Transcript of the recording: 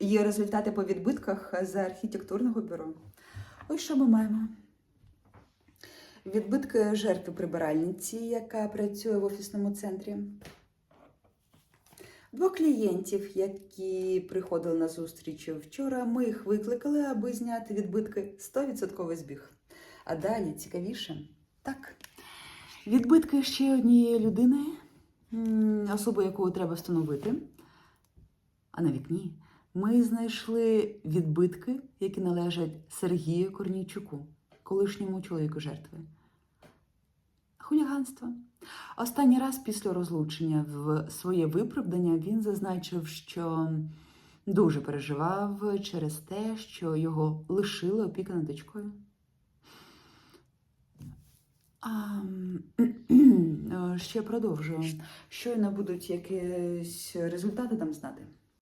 Є результати по відбитках з архітектурного бюро. Ось що ми маємо. Відбитки жертви прибиральниці, яка працює в офісному центрі. Двох клієнтів, які приходили на зустріч вчора, ми їх викликали, аби зняти відбитки 100% збіг. А далі цікавіше. Так. Відбитки ще однієї людини, особи, яку треба встановити. А на вікні ми знайшли відбитки, які належать Сергію Корнійчуку, колишньому чоловіку жертви. Хуліганство. Останній раз після розлучення в своє виправдання він зазначив, що дуже переживав через те, що його лишили опіки над дочкою. А, ще продовжую. Щойно будуть якісь результати там знати.